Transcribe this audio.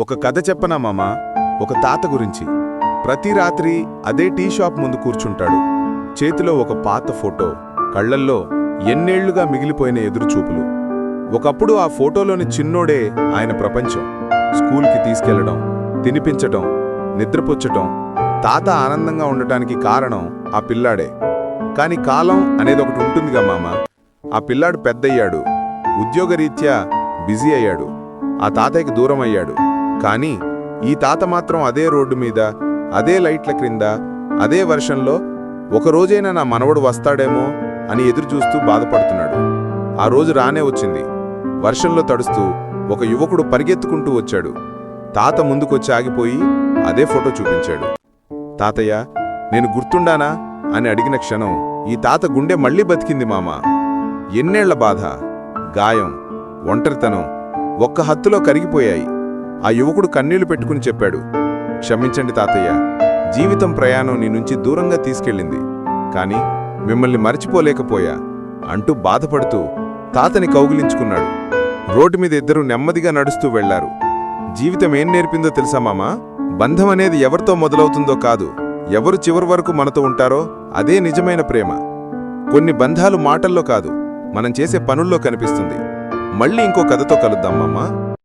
ఒక కథ చెప్పనా మామా? ఒక తాత గురించి. ప్రతి రాత్రి అదే టీ షాప్ ముందు కూర్చుంటాడు. చేతిలో ఒక పాత ఫోటో కళ్ళల్లో ఎన్నేళ్ళుగా మిగిలిపోయిన ఎదురుచూపులు. ఒకప్పుడు ఆ ఫోటోలోని చిన్నోడే ఆయన ప్రపంచం. స్కూల్కి తీసుకెళ్ళడం తినిపించటం నిద్రపుచ్చటం తాత ఆనందంగా ఉండటానికి కారణం ఆ పిల్లాడే. కాని కాలం అనేది ఒకటి ఉంటుందిగా మామ. ఆ పిల్లాడు పెద్దయ్యాడు. ఉద్యోగరీత్యా బిజీ అయ్యాడు. ఆ తాతయ్యకి దూరం అయ్యాడు. కానీ ఈ తాత మాత్రం అదే రోడ్డు మీద అదే లైట్ల క్రింద అదే వర్షంలో ఒక రోజైనా నా మనవడు వస్తాడేమో అని ఎదురుచూస్తూ బాధపడుతున్నాడు. ఆ రోజు రానే వచ్చింది. వర్షంలో తడుస్తూ ఒక యువకుడు పరిగెత్తుకుంటూ వచ్చాడు. తాత ముందుకొచ్చి ఆగిపోయి అదే ఫోటో చూపించాడు. తాతయ్య నేను గుర్తుండానా అని అడిగిన క్షణం ఈ తాత గుండె మళ్ళీ బతికింది మామ. ఎన్నేళ్ళ బాధ గాయం ఒంటరితనం ఒక్క హత్తులో కరిగిపోయాయి. ఆ యువకుడు కన్నీళ్ళు పెట్టుకుని చెప్పాడు క్షమించండి తాతయ్య జీవితం ప్రయాణం నీ నుంచి దూరంగా తీసుకెళ్ళింది కాని మిమ్మల్ని మర్చిపోలేకపోయా అంటూ బాధపడుతూ తాతని కౌగిలించుకున్నాడు. రోడ్డు మీద ఇద్దరూ నెమ్మదిగా నడుస్తూ వెళ్ళారు. జీవితం ఏం నేర్పిందో తెలుసా మామా? బంధం అనేది ఎవరితో మొదలవుతుందో కాదు ఎవరు చివరి వరకు మనతో ఉంటారో అదే నిజమైన ప్రేమ. కొన్ని బంధాలు మాటల్లో కాదు మనం చేసే పనుల్లో కనిపిస్తుంది. మళ్ళీ ఇంకో కథతో కలుద్దాం మామా.